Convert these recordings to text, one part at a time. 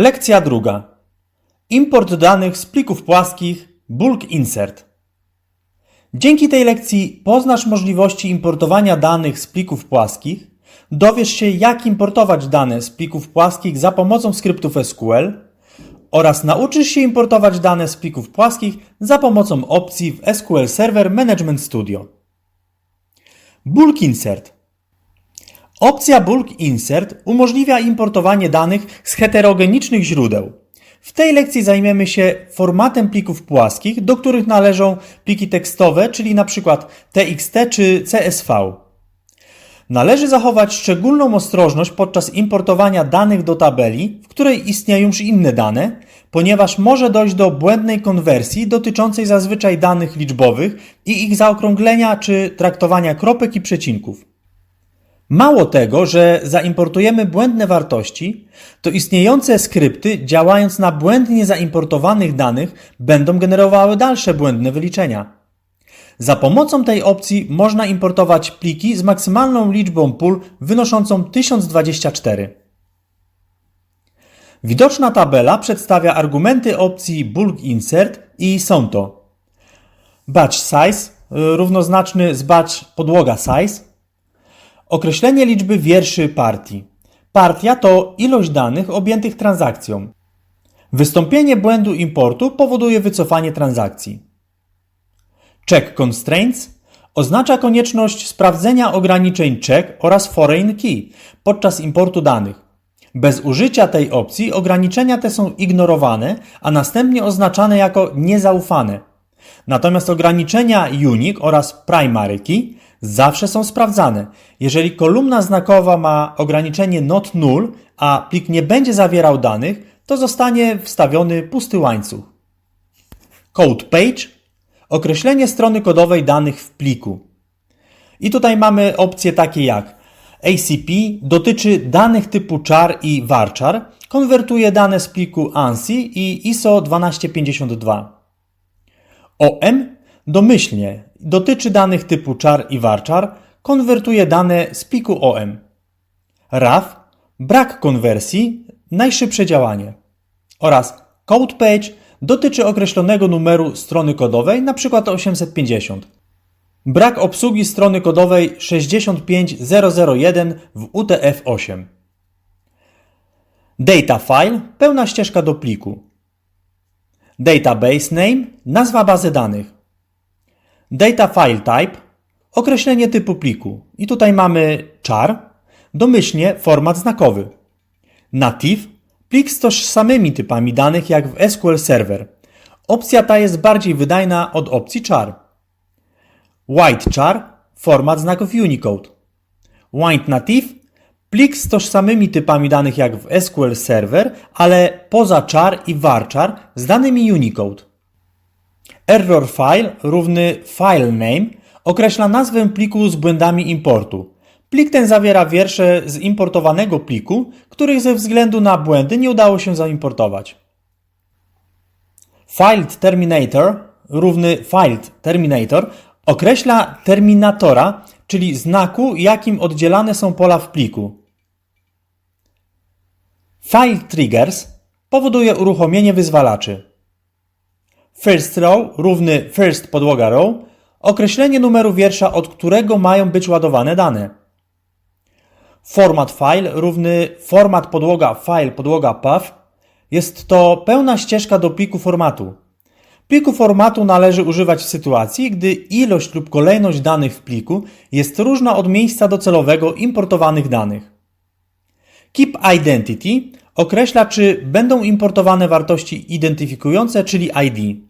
Lekcja druga. Import danych z plików płaskich bulk insert. Dzięki tej lekcji poznasz możliwości importowania danych z plików płaskich, dowiesz się jak importować dane z plików płaskich za pomocą skryptów SQL oraz nauczysz się importować dane z plików płaskich za pomocą opcji w SQL Server Management Studio. Bulk insert. Opcja Bulk Insert umożliwia importowanie danych z heterogenicznych źródeł. W tej lekcji zajmiemy się formatem plików płaskich, do których należą pliki tekstowe, czyli np. TXT czy CSV. Należy zachować szczególną ostrożność podczas importowania danych do tabeli, w której istnieją już inne dane, ponieważ może dojść do błędnej konwersji dotyczącej zazwyczaj danych liczbowych i ich zaokrąglenia czy traktowania kropek i przecinków. Mało tego, że zaimportujemy błędne wartości, to istniejące skrypty, działając na błędnie zaimportowanych danych, będą generowały dalsze błędne wyliczenia. Za pomocą tej opcji można importować pliki z maksymalną liczbą pól wynoszącą 1024. Widoczna tabela przedstawia argumenty opcji bulk insert i są to batch size równoznaczny z batch podłoga size, Określenie liczby wierszy partii. Partia to ilość danych objętych transakcją. Wystąpienie błędu importu powoduje wycofanie transakcji. Check constraints oznacza konieczność sprawdzenia ograniczeń check oraz foreign key podczas importu danych. Bez użycia tej opcji ograniczenia te są ignorowane, a następnie oznaczane jako niezaufane. Natomiast ograniczenia unique oraz primary key zawsze są sprawdzane. Jeżeli kolumna znakowa ma ograniczenie not null, a plik nie będzie zawierał danych, to zostanie wstawiony pusty łańcuch. Code page określenie strony kodowej danych w pliku. I tutaj mamy opcje takie jak ACP dotyczy danych typu char i varchar, konwertuje dane z pliku ANSI i ISO 1252. OM domyślnie dotyczy danych typu char i varchar, konwertuje dane z pliku OM. RAW brak konwersji, najszybsze działanie. Oraz code page dotyczy określonego numeru strony kodowej, np. 850. Brak obsługi strony kodowej 65001 w UTF-8. Data file pełna ścieżka do pliku. Database name nazwa bazy danych. Data file type określenie typu pliku. I tutaj mamy char, domyślnie format znakowy. Native plik z tożsamymi typami danych jak w SQL Server. Opcja ta jest bardziej wydajna od opcji char. White char format znaków Unicode. White native plik z tożsamymi typami danych jak w SQL Server, ale poza char i varchar z danymi Unicode. Error file równy file name określa nazwę pliku z błędami importu. Plik ten zawiera wiersze z importowanego pliku, których ze względu na błędy nie udało się zaimportować. Filed terminator równy filed terminator określa terminatora, czyli znaku, jakim oddzielane są pola w pliku. File triggers powoduje uruchomienie wyzwalaczy first row równy first podłoga row, określenie numeru wiersza, od którego mają być ładowane dane. Format file równy format podłoga file podłoga path jest to pełna ścieżka do pliku formatu. Pliku formatu należy używać w sytuacji, gdy ilość lub kolejność danych w pliku jest różna od miejsca docelowego importowanych danych. Keep Identity określa, czy będą importowane wartości identyfikujące, czyli ID.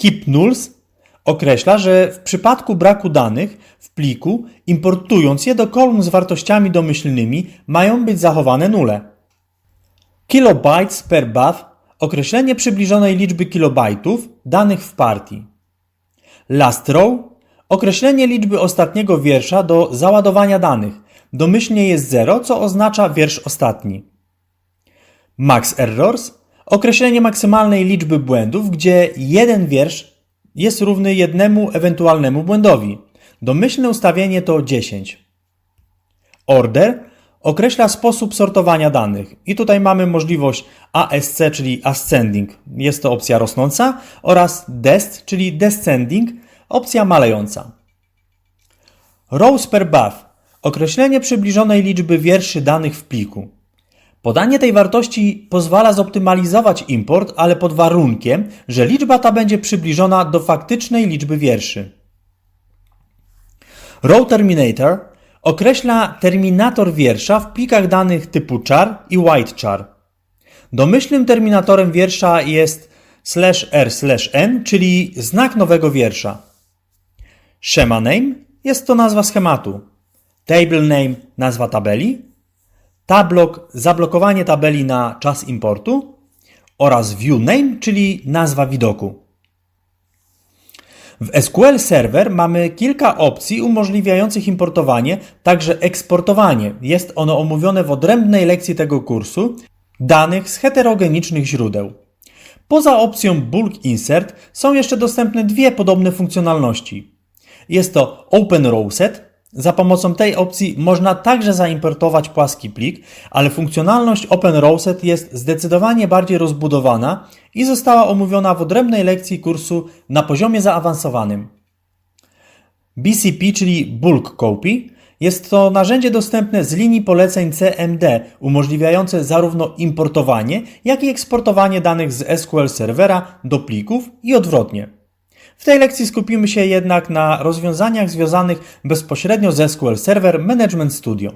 Keep Nulls określa, że w przypadku braku danych w pliku, importując je do kolumn z wartościami domyślnymi, mają być zachowane nule. Kilobytes per bath określenie przybliżonej liczby kilobajtów danych w partii. Last row określenie liczby ostatniego wiersza do załadowania danych. Domyślnie jest 0, co oznacza wiersz ostatni. Max errors określenie maksymalnej liczby błędów, gdzie jeden wiersz jest równy jednemu ewentualnemu błędowi. Domyślne ustawienie to 10. Order określa sposób sortowania danych. I tutaj mamy możliwość ASC, czyli ascending, jest to opcja rosnąca, oraz dest, czyli descending, opcja malejąca. Rows per buff, określenie przybliżonej liczby wierszy danych w pliku. Podanie tej wartości pozwala zoptymalizować import, ale pod warunkiem, że liczba ta będzie przybliżona do faktycznej liczby wierszy. Row Terminator określa terminator wiersza w plikach danych typu char i white char. Domyślnym terminatorem wiersza jest slash r slash n, czyli znak nowego wiersza. Schema name jest to nazwa schematu. Table name nazwa tabeli. Tablok zablokowanie tabeli na czas importu oraz view name, czyli nazwa widoku. W SQL Server mamy kilka opcji umożliwiających importowanie, także eksportowanie. Jest ono omówione w odrębnej lekcji tego kursu danych z heterogenicznych źródeł. Poza opcją Bulk Insert są jeszcze dostępne dwie podobne funkcjonalności. Jest to Open Row Set. Za pomocą tej opcji można także zaimportować płaski plik, ale funkcjonalność Open Row Set jest zdecydowanie bardziej rozbudowana i została omówiona w odrębnej lekcji kursu na poziomie zaawansowanym. BCP, czyli Bulk Copy, jest to narzędzie dostępne z linii poleceń CMD, umożliwiające zarówno importowanie, jak i eksportowanie danych z SQL Servera do plików i odwrotnie. W tej lekcji skupimy się jednak na rozwiązaniach związanych bezpośrednio z SQL Server Management Studio.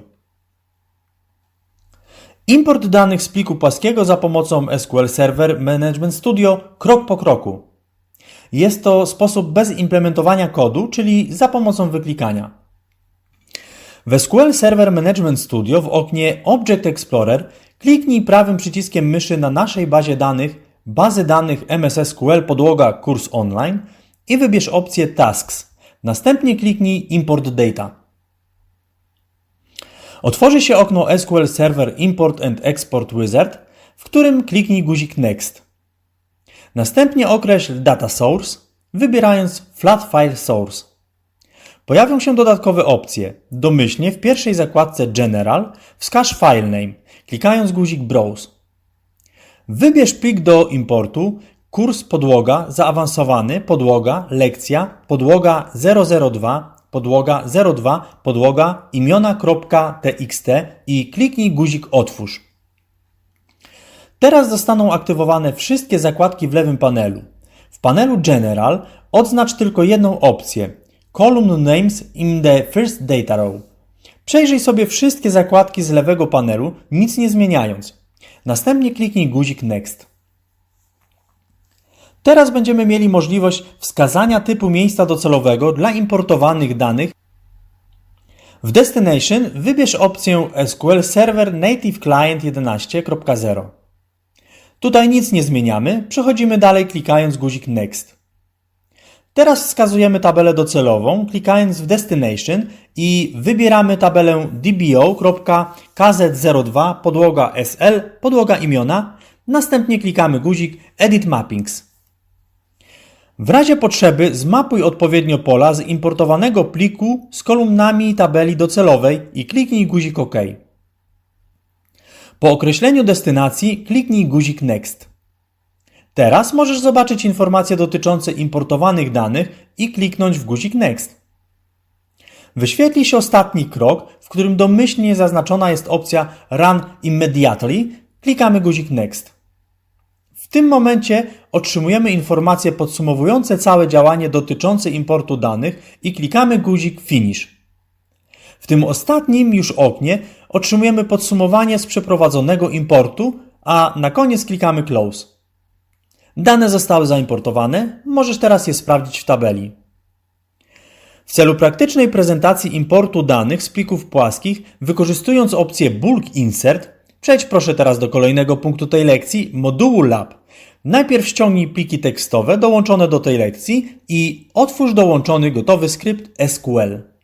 Import danych z pliku płaskiego za pomocą SQL Server Management Studio krok po kroku. Jest to sposób bez implementowania kodu, czyli za pomocą wyklikania. W SQL Server Management Studio w oknie Object Explorer kliknij prawym przyciskiem myszy na naszej bazie danych bazy danych MS SQL podłoga kurs online i wybierz opcję Tasks. Następnie kliknij Import Data. Otworzy się okno SQL Server Import and Export Wizard, w którym kliknij guzik Next. Następnie określ Data Source, wybierając Flat File Source. Pojawią się dodatkowe opcje. Domyślnie w pierwszej zakładce General wskaż File Name, klikając guzik Browse. Wybierz plik do importu, kurs podłoga zaawansowany, podłoga, lekcja, podłoga 002, podłoga 02, podłoga imiona.txt i kliknij guzik Otwórz. Teraz zostaną aktywowane wszystkie zakładki w lewym panelu. W panelu General odznacz tylko jedną opcję Column Names in the First Data Row. Przejrzyj sobie wszystkie zakładki z lewego panelu, nic nie zmieniając. Następnie kliknij guzik Next. Teraz będziemy mieli możliwość wskazania typu miejsca docelowego dla importowanych danych. W Destination wybierz opcję SQL Server Native Client 11.0. Tutaj nic nie zmieniamy, przechodzimy dalej klikając guzik Next. Teraz wskazujemy tabelę docelową, klikając w Destination i wybieramy tabelę dbo.kz02 podłoga SL, podłoga imiona, następnie klikamy guzik Edit Mappings. W razie potrzeby zmapuj odpowiednio pola z importowanego pliku z kolumnami tabeli docelowej i kliknij guzik OK. Po określeniu destynacji kliknij guzik Next. Teraz możesz zobaczyć informacje dotyczące importowanych danych i kliknąć w guzik Next. Wyświetli się ostatni krok, w którym domyślnie zaznaczona jest opcja Run Immediately. Klikamy guzik Next. Tym momencie otrzymujemy informacje podsumowujące całe działanie dotyczące importu danych i klikamy guzik Finish. W tym ostatnim już oknie otrzymujemy podsumowanie z przeprowadzonego importu, a na koniec klikamy Close. Dane zostały zaimportowane, możesz teraz je sprawdzić w tabeli. W celu praktycznej prezentacji importu danych z plików płaskich, wykorzystując opcję Bulk Insert, Przejdź proszę teraz do kolejnego punktu tej lekcji, modułu Lab. Najpierw ściągnij pliki tekstowe dołączone do tej lekcji i otwórz dołączony gotowy skrypt SQL.